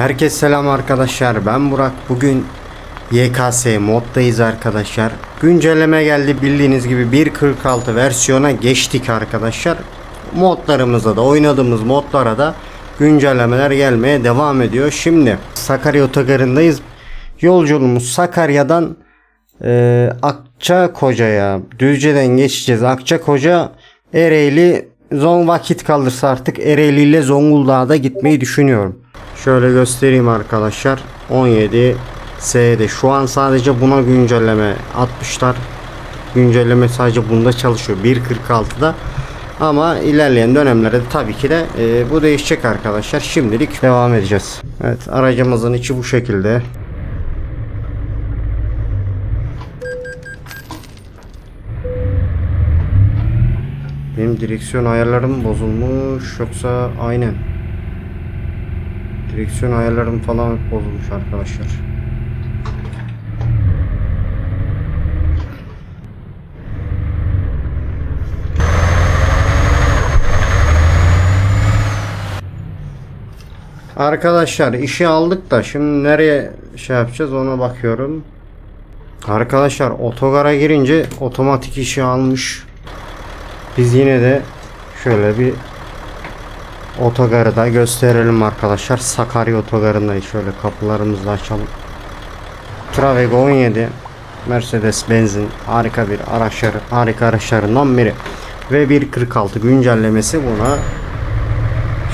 Herkese selam arkadaşlar. Ben Burak. Bugün YKS moddayız arkadaşlar. Güncelleme geldi bildiğiniz gibi 1.46 versiyona geçtik arkadaşlar. Modlarımızda da oynadığımız modlara da güncellemeler gelmeye devam ediyor. Şimdi Sakarya Otogarı'ndayız. Yolculuğumuz Sakarya'dan e, Akçakoca'ya Düzce'den geçeceğiz. Akçakoca Ereğli Zon vakit kalırsa artık Ereğli ile Zonguldak'a da gitmeyi düşünüyorum. Şöyle göstereyim arkadaşlar. 17 S'de şu an sadece buna güncelleme atmışlar. Güncelleme sadece bunda çalışıyor. 1.46'da. Ama ilerleyen dönemlerde tabii ki de e, bu değişecek arkadaşlar. Şimdilik devam edeceğiz. Evet aracımızın içi bu şekilde. Benim direksiyon ayarlarım bozulmuş yoksa aynen. Direksiyon ayarlarım falan bozulmuş arkadaşlar. Arkadaşlar işi aldık da şimdi nereye şey yapacağız ona bakıyorum. Arkadaşlar otogara girince otomatik işi almış. Biz yine de şöyle bir otogarı da gösterelim arkadaşlar. Sakarya otogarındayız. Şöyle kapılarımızı da açalım. Travego 17 Mercedes benzin harika bir araçları harika araçlarından biri ve 1.46 güncellemesi buna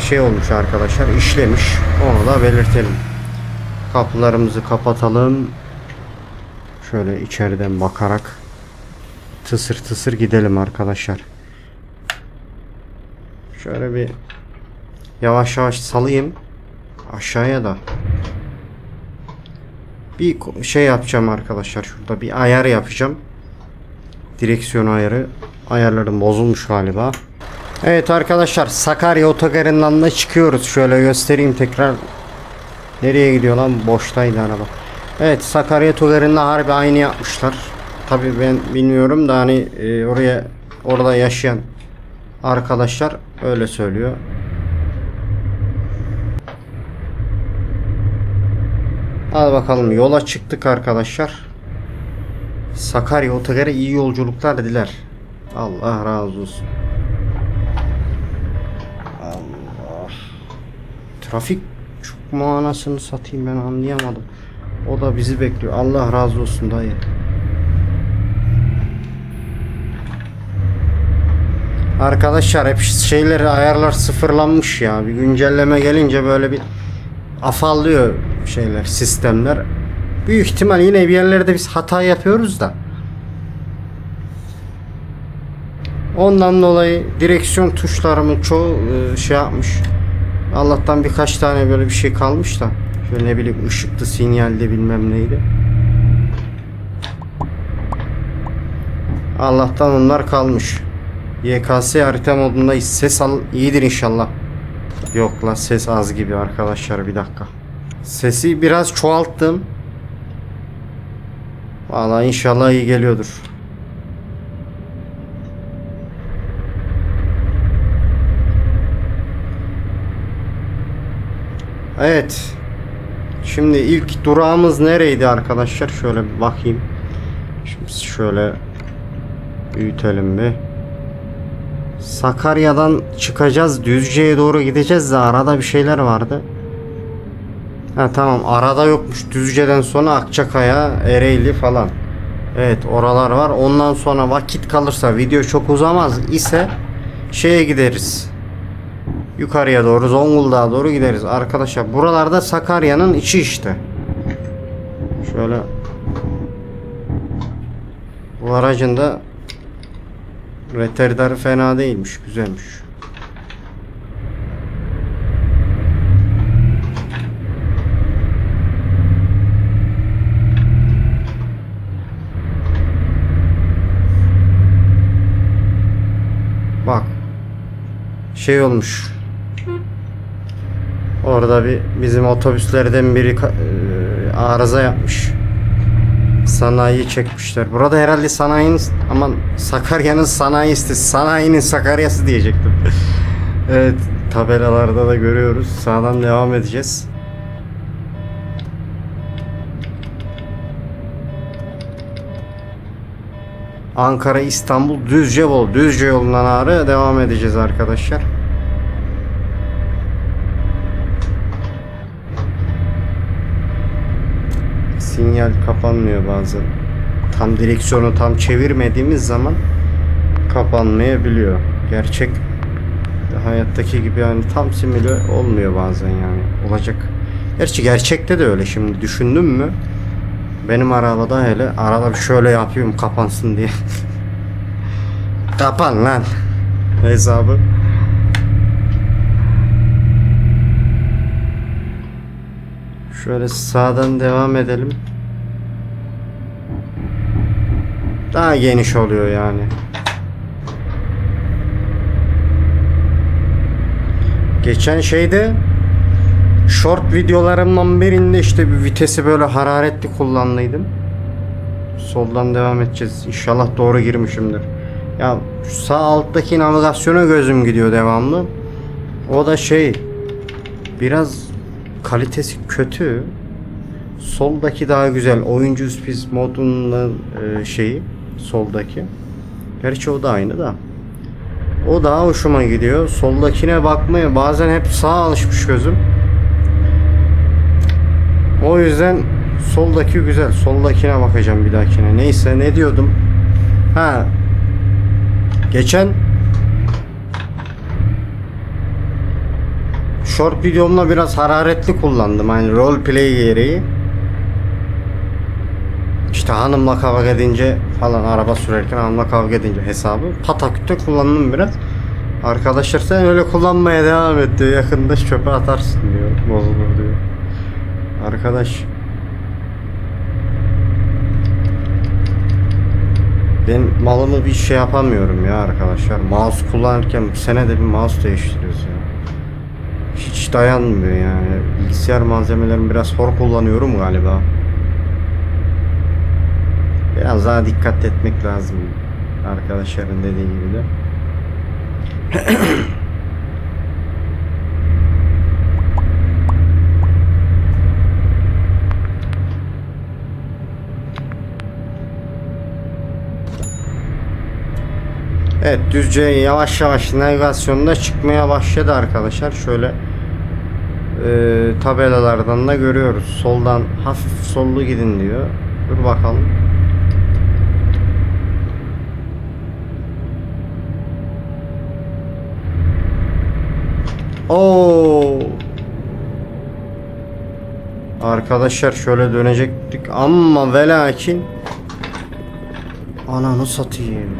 şey olmuş arkadaşlar işlemiş onu da belirtelim kapılarımızı kapatalım şöyle içeriden bakarak tısır tısır gidelim arkadaşlar şöyle bir yavaş yavaş salayım aşağıya da bir şey yapacağım arkadaşlar şurada bir ayar yapacağım direksiyon ayarı ayarlarım bozulmuş galiba Evet arkadaşlar Sakarya otogarından da çıkıyoruz. Şöyle göstereyim tekrar. Nereye gidiyor lan? Boştaydı araba. Evet Sakarya otogarında harbi aynı yapmışlar. Tabi ben bilmiyorum da hani e, oraya orada yaşayan arkadaşlar öyle söylüyor. Hadi bakalım yola çıktık arkadaşlar. Sakarya otogarı iyi yolculuklar diler. Allah razı olsun. Allah. Trafik çok manasını satayım ben anlayamadım. O da bizi bekliyor. Allah razı olsun dayı. Arkadaşlar hep şeyleri ayarlar sıfırlanmış ya. Bir güncelleme gelince böyle bir afallıyor şeyler, sistemler. Büyük ihtimal yine bir yerlerde biz hata yapıyoruz da. Ondan dolayı direksiyon tuşlarımın çoğu e, şey yapmış. Allah'tan birkaç tane böyle bir şey kalmış da. Şöyle ne bileyim ışıklı sinyalde bilmem neydi. Allah'tan onlar kalmış. YKS harita modunda ses al iyidir inşallah. Yok la ses az gibi arkadaşlar bir dakika. Sesi biraz çoğalttım. Vallahi inşallah iyi geliyordur. Evet. Şimdi ilk durağımız nereydi arkadaşlar? Şöyle bir bakayım. Şimdi şöyle büyütelim bir. Sakarya'dan çıkacağız. Düzce'ye doğru gideceğiz de arada bir şeyler vardı. Ha tamam arada yokmuş. Düzce'den sonra Akçakaya, Ereğli falan. Evet oralar var. Ondan sonra vakit kalırsa video çok uzamaz ise şeye gideriz. Yukarıya doğru Zonguldak'a doğru gideriz. Arkadaşlar buralarda Sakarya'nın içi işte. Şöyle bu aracın da retardarı fena değilmiş. Güzelmiş. şey olmuş. Orada bir bizim otobüslerden biri e, arıza yapmış. Sanayi çekmişler. Burada herhalde sanayinin aman Sakarya'nın sanayisi, sanayinin Sakarya'sı diyecektim. evet, tabelalarda da görüyoruz. Sağdan devam edeceğiz. Ankara, İstanbul, Düzce yol. Düzce yolundan ağrı devam edeceğiz arkadaşlar. Sinyal kapanmıyor bazen. Tam direksiyonu tam çevirmediğimiz zaman kapanmayabiliyor. Gerçek hayattaki gibi yani tam simüle olmuyor bazen yani. Olacak. Gerçi gerçekte de öyle şimdi düşündüm mü? Benim arabada hele arada bir şöyle yapıyorum kapansın diye. Kapan lan. Hesabı. Şöyle sağdan devam edelim. Daha geniş oluyor yani. Geçen şeyde short videolarımdan birinde işte bir vitesi böyle hararetli kullandıydım. Soldan devam edeceğiz. İnşallah doğru girmişimdir. Ya sağ alttaki navigasyona gözüm gidiyor devamlı. O da şey biraz kalitesi kötü. Soldaki daha güzel. Oyuncu biz modunun e, şeyi soldaki. Gerçi o da aynı da. O daha hoşuma gidiyor. Soldakine bakmaya bazen hep sağa alışmış gözüm. O yüzden soldaki güzel. Soldakine bakacağım bir dahakine. Neyse ne diyordum? Ha. Geçen short videomla biraz hararetli kullandım. Hani role play gereği. İşte hanımla kavga edince falan araba sürerken hanımla kavga edince hesabı patakütte kullandım biraz. Arkadaşlar sen öyle kullanmaya devam et diyor. Yakında çöpe atarsın diyor. Bozulur diyor. Arkadaş Ben malımı bir şey yapamıyorum ya arkadaşlar. Mouse kullanırken senede bir mouse değiştiriyoruz ya. Hiç dayanmıyor yani. Bilgisayar malzemelerimi biraz hor kullanıyorum galiba. Biraz daha dikkat etmek lazım. Arkadaşların dediği gibi de. Evet düzce yavaş yavaş navigasyonda çıkmaya başladı arkadaşlar. Şöyle e, tabelalardan da görüyoruz. Soldan hafif sollu gidin diyor. Dur bakalım. Oo. Arkadaşlar şöyle dönecektik ama ve lakin Ananı satayım.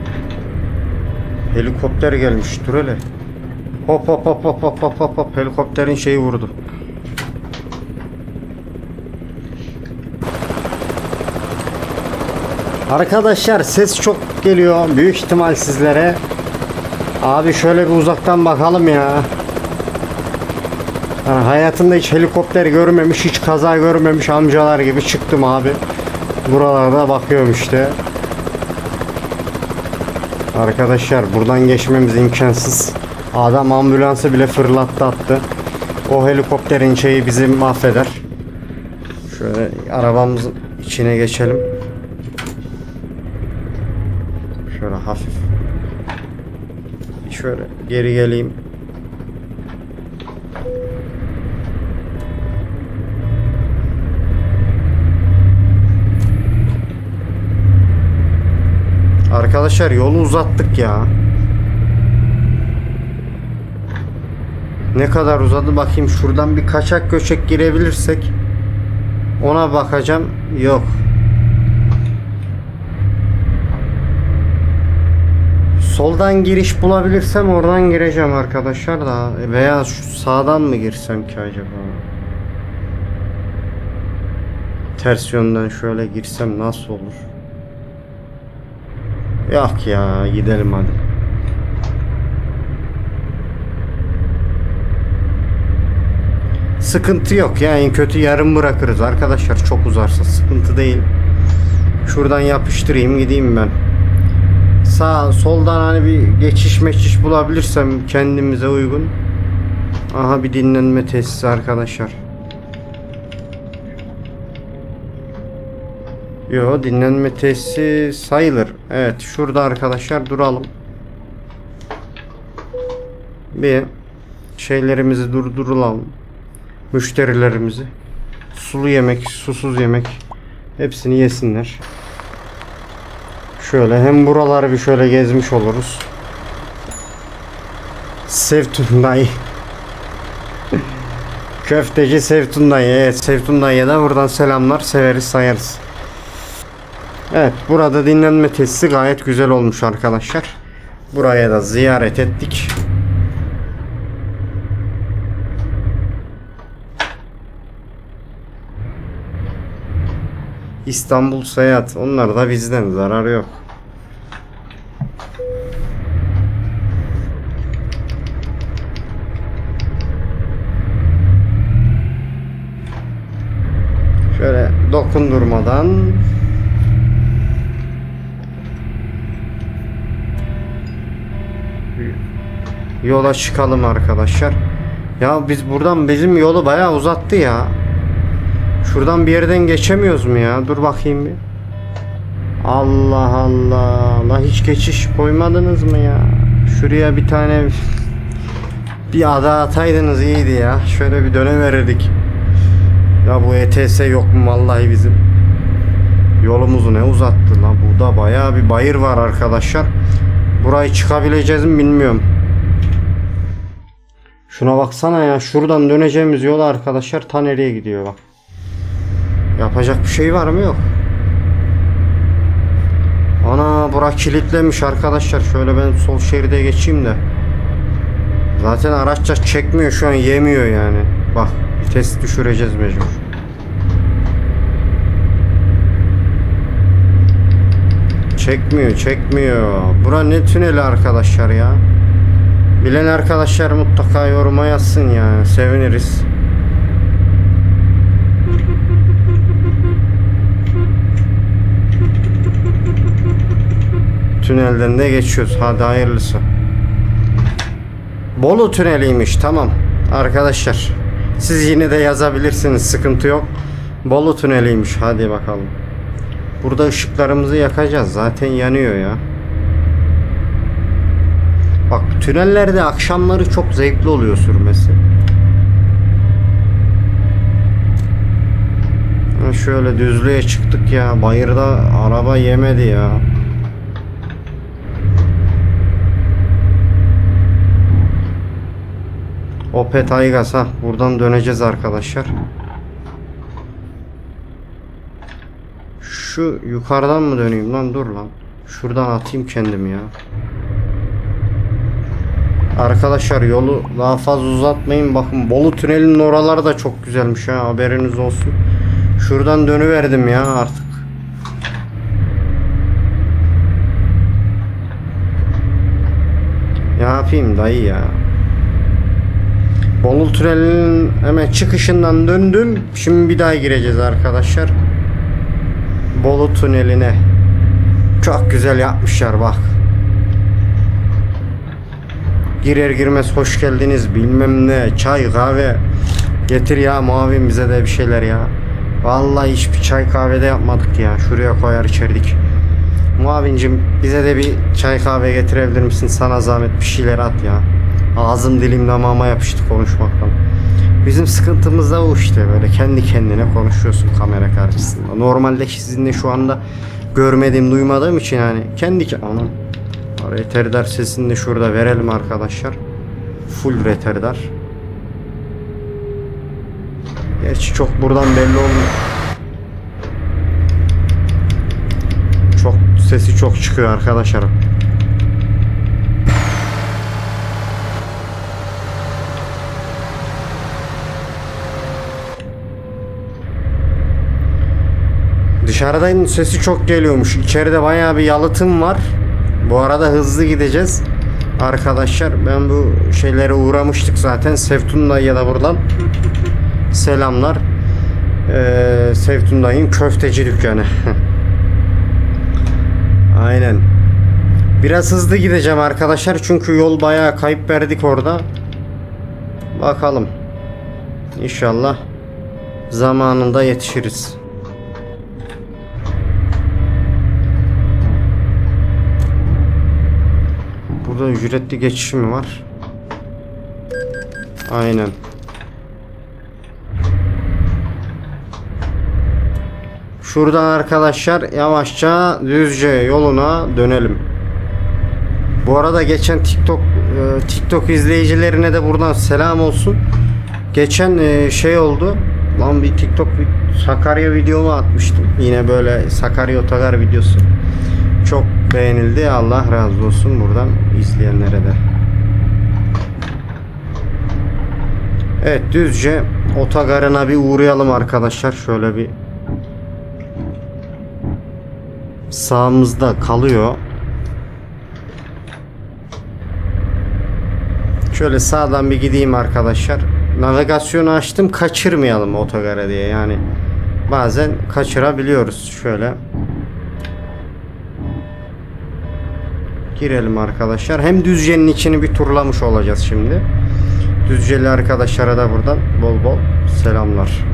Helikopter gelmiş dur hele. Hop hop hop hop hop hop hop hop helikopterin şeyi vurdu. Arkadaşlar ses çok geliyor büyük ihtimal sizlere. Abi şöyle bir uzaktan bakalım ya. Yani hayatında hiç helikopter görmemiş, hiç kaza görmemiş amcalar gibi çıktım abi. Buralarda bakıyorum işte. Arkadaşlar buradan geçmemiz imkansız. Adam ambulansı bile fırlattı attı. O helikopterin şeyi bizi mahveder. Şöyle arabamızın içine geçelim. Şöyle hafif. Şöyle geri geleyim. Arkadaşlar yolu uzattık ya. Ne kadar uzadı bakayım şuradan bir kaçak göçek girebilirsek ona bakacağım. Yok. Soldan giriş bulabilirsem oradan gireceğim arkadaşlar da veya şu sağdan mı girsem ki acaba? Ters yönden şöyle girsem nasıl olur? Yok ya gidelim hadi. Sıkıntı yok ya en kötü yarım bırakırız arkadaşlar çok uzarsa sıkıntı değil. Şuradan yapıştırayım gideyim ben. Sağ soldan hani bir geçiş meçiş bulabilirsem kendimize uygun. Aha bir dinlenme tesisi arkadaşlar. Yo dinlenme tesisi sayılır. Evet şurada arkadaşlar duralım. Bir şeylerimizi durduralım. Müşterilerimizi. Sulu yemek, susuz yemek hepsini yesinler. Şöyle hem buraları bir şöyle gezmiş oluruz. Sevtun dayı. Köfteci Sevtun dayı. Evet Sevtun dayıya da buradan selamlar severiz sayarız. Evet burada dinlenme tesisi gayet güzel olmuş arkadaşlar. Buraya da ziyaret ettik. İstanbul Seyahat. Onlar da bizden zarar yok. Şöyle dokundurmadan yola çıkalım arkadaşlar. Ya biz buradan bizim yolu bayağı uzattı ya. Şuradan bir yerden geçemiyoruz mu ya? Dur bakayım bir. Allah Allah. La hiç geçiş koymadınız mı ya? Şuraya bir tane bir ada ataydınız iyiydi ya. Şöyle bir dönem verirdik. Ya bu ETS yok mu vallahi bizim? Yolumuzu ne uzattı la? Burada bayağı bir bayır var arkadaşlar. Burayı çıkabileceğiz mi bilmiyorum. Şuna baksana ya. Şuradan döneceğimiz yol arkadaşlar ta nereye gidiyor bak. Yapacak bir şey var mı yok. Ana bura kilitlemiş arkadaşlar. Şöyle ben sol şeride geçeyim de. Zaten araçça çekmiyor şu an yemiyor yani. Bak vites düşüreceğiz mecbur. Çekmiyor çekmiyor. Bura ne tüneli arkadaşlar ya. Bilen arkadaşlar mutlaka yoruma yazsın yani. Seviniriz. Tünelden de geçiyoruz. Hadi hayırlısı. Bolu tüneliymiş. Tamam. Arkadaşlar. Siz yine de yazabilirsiniz. Sıkıntı yok. Bolu tüneliymiş. Hadi bakalım. Burada ışıklarımızı yakacağız. Zaten yanıyor ya. Bak tünellerde akşamları çok zevkli oluyor sürmesi. Şöyle düzlüğe çıktık ya. Bayırda araba yemedi ya. Opet Aygas ha. Buradan döneceğiz arkadaşlar. Şu yukarıdan mı döneyim lan dur lan. Şuradan atayım kendimi ya. Arkadaşlar yolu daha fazla uzatmayın. Bakın Bolu tünelinin oraları da çok güzelmiş ha haberiniz olsun. Şuradan dönüverdim ya artık. Ne yapayım dayı ya. Bolu tünelinin hemen çıkışından döndüm. Şimdi bir daha gireceğiz arkadaşlar. Bolu tüneline. Çok güzel yapmışlar bak. Girer girmez hoş geldiniz bilmem ne çay kahve getir ya muavin bize de bir şeyler ya. Vallahi hiçbir çay kahve de yapmadık ya. Şuraya koyar içerdik. Muavincim bize de bir çay kahve getirebilir misin? Sana zahmet bir şeyler at ya. Ağzım dilim damağıma yapıştı konuşmaktan. Bizim sıkıntımız da o işte böyle kendi kendine konuşuyorsun kamera karşısında. Normalde sizinle şu anda görmediğim duymadığım için yani kendi ke- anam retardar sesini de şurada verelim arkadaşlar. Full retardar. Gerçi çok buradan belli olmuyor. Çok sesi çok çıkıyor arkadaşlar. Dışarıdan sesi çok geliyormuş. İçeride bayağı bir yalıtım var. Bu arada hızlı gideceğiz. Arkadaşlar ben bu şeylere uğramıştık zaten. Sevtun dayıya da buradan selamlar. Ee, Sevtun dayının köfteci dükkanı. Aynen. Biraz hızlı gideceğim arkadaşlar. Çünkü yol bayağı kayıp verdik orada. Bakalım. İnşallah zamanında yetişiriz. Burada ücretli geçiş mi var? Aynen. Şuradan arkadaşlar yavaşça düzce yoluna dönelim. Bu arada geçen TikTok e, TikTok izleyicilerine de buradan selam olsun. Geçen e, şey oldu. Lan bir TikTok bir Sakarya videomu atmıştım. Yine böyle Sakarya otogar videosu. Beğenildi. Allah razı olsun buradan izleyenlere de. Evet düzce otogarına bir uğrayalım arkadaşlar. Şöyle bir sağımızda kalıyor. Şöyle sağdan bir gideyim arkadaşlar. Navigasyonu açtım kaçırmayalım otogara diye yani. Bazen kaçırabiliyoruz şöyle. Girelim arkadaşlar. Hem Düzce'nin içini bir turlamış olacağız şimdi. Düzceli arkadaşlara da buradan bol bol selamlar.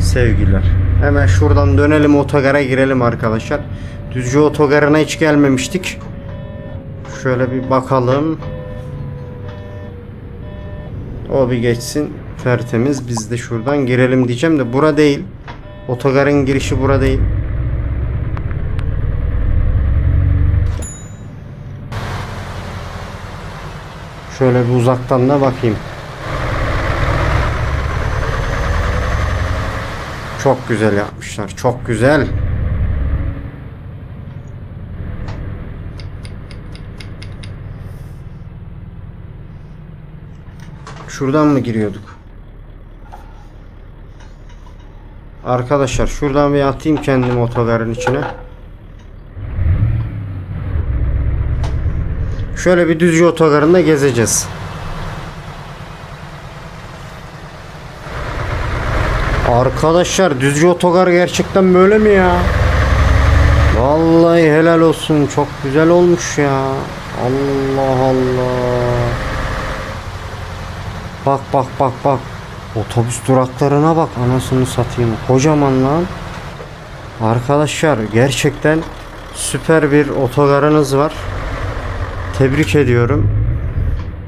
Sevgiler. Hemen şuradan dönelim otogara girelim arkadaşlar. Düzce otogarına hiç gelmemiştik. Şöyle bir bakalım. O bir geçsin. Tertemiz. Biz de şuradan girelim diyeceğim de bura değil. Otogarın girişi bura değil. Şöyle bir uzaktan da bakayım. Çok güzel yapmışlar. Çok güzel. Şuradan mı giriyorduk? Arkadaşlar şuradan bir atayım kendimi otogarın içine. Şöyle bir düzce otogarında gezeceğiz. Arkadaşlar düzce otogar gerçekten böyle mi ya? Vallahi helal olsun. Çok güzel olmuş ya. Allah Allah. Bak bak bak bak. Otobüs duraklarına bak anasını satayım. Kocaman lan. Arkadaşlar gerçekten süper bir otogarınız var. Tebrik ediyorum.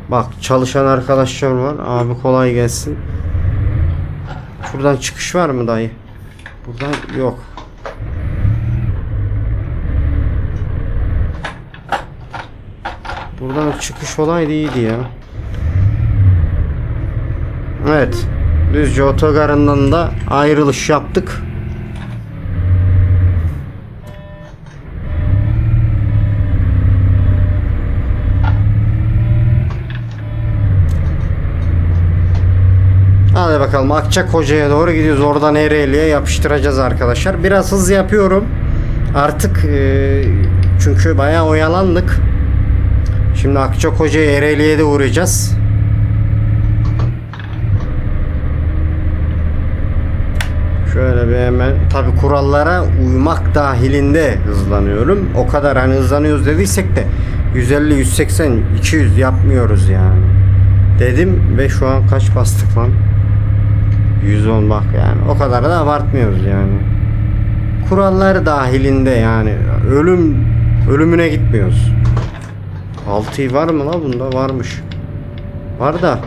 Bak çalışan arkadaşlar var. Abi kolay gelsin. Şuradan çıkış var mı dayı? Buradan yok. Buradan çıkış olaydı iyiydi ya. Evet. Düzce otogarından da ayrılış yaptık. Hadi bakalım Akçakoca'ya doğru gidiyoruz. Oradan Ereğli'ye yapıştıracağız arkadaşlar. Biraz hız yapıyorum. Artık e, çünkü bayağı oyalandık. Şimdi Akçakoca'ya Ereğli'ye de uğrayacağız. Şöyle bir hemen tabi kurallara uymak dahilinde hızlanıyorum. O kadar hani hızlanıyoruz dediysek de 150, 180, 200 yapmıyoruz yani. Dedim ve şu an kaç bastık lan? 110 bak yani. O kadar da abartmıyoruz yani. Kurallar dahilinde yani. Ölüm ölümüne gitmiyoruz. 6 var mı la bunda? Varmış. Var da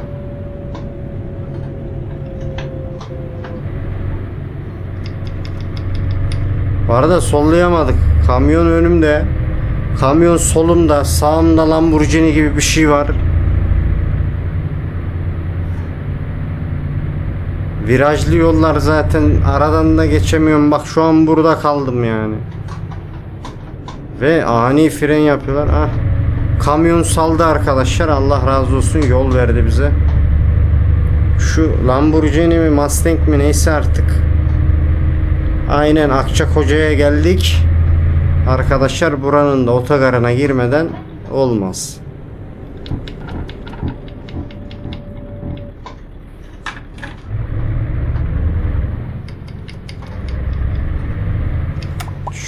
Bu arada sollayamadık. Kamyon önümde. Kamyon solumda. Sağımda Lamborghini gibi bir şey var. Virajlı yollar zaten aradan da geçemiyorum. Bak şu an burada kaldım yani. Ve ani fren yapıyorlar. Ah. Kamyon saldı arkadaşlar. Allah razı olsun yol verdi bize. Şu Lamborghini mi Mustang mi neyse artık. Aynen Akçakoca'ya geldik. Arkadaşlar buranın da otogarına girmeden olmaz.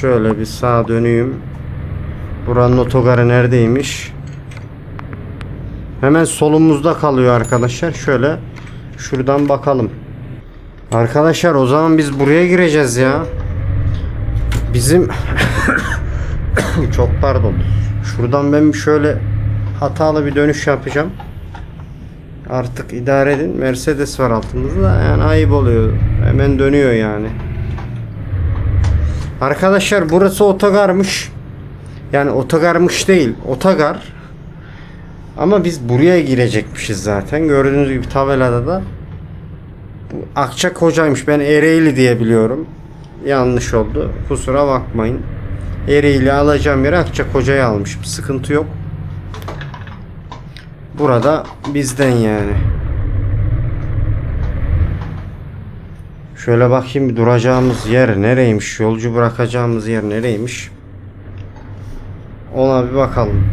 Şöyle bir sağa döneyim. Buranın otogarı neredeymiş? Hemen solumuzda kalıyor arkadaşlar. Şöyle şuradan bakalım. Arkadaşlar o zaman biz buraya gireceğiz ya. Bizim çok pardon. Şuradan ben şöyle hatalı bir dönüş yapacağım. Artık idare edin. Mercedes var altımızda. Yani ayıp oluyor. Hemen dönüyor yani. Arkadaşlar burası otogarmış. Yani otogarmış değil. Otogar. Ama biz buraya girecekmişiz zaten. Gördüğünüz gibi tabelada da bu Akçakoca'ymış. Ben Ereğli diye biliyorum. Yanlış oldu. Kusura bakmayın. Ereğli alacağım yere Akçakoca'yı almışım. Sıkıntı yok. Burada bizden yani. Şöyle bakayım duracağımız yer nereymiş? Yolcu bırakacağımız yer nereymiş? Ona bir bakalım.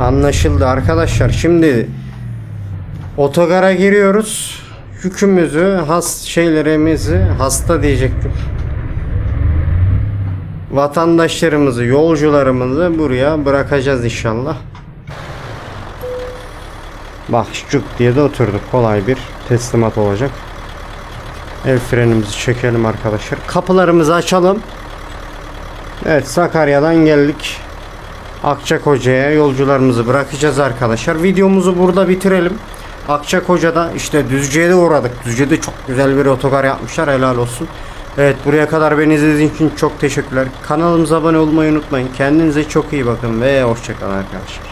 Anlaşıldı arkadaşlar. Şimdi otogara giriyoruz. Yükümüzü, has şeylerimizi, hasta diyecektim. Vatandaşlarımızı, yolcularımızı buraya bırakacağız inşallah. Bak cuk diye de oturduk. Kolay bir teslimat olacak. El frenimizi çekelim arkadaşlar. Kapılarımızı açalım. Evet Sakarya'dan geldik. Akçakoca'ya yolcularımızı bırakacağız arkadaşlar. Videomuzu burada bitirelim. Akçakoca'da işte Düzce'ye de uğradık. Düzce'de çok güzel bir otogar yapmışlar. Helal olsun. Evet buraya kadar beni izlediğiniz için çok teşekkürler. Kanalımıza abone olmayı unutmayın. Kendinize çok iyi bakın ve hoşçakalın arkadaşlar.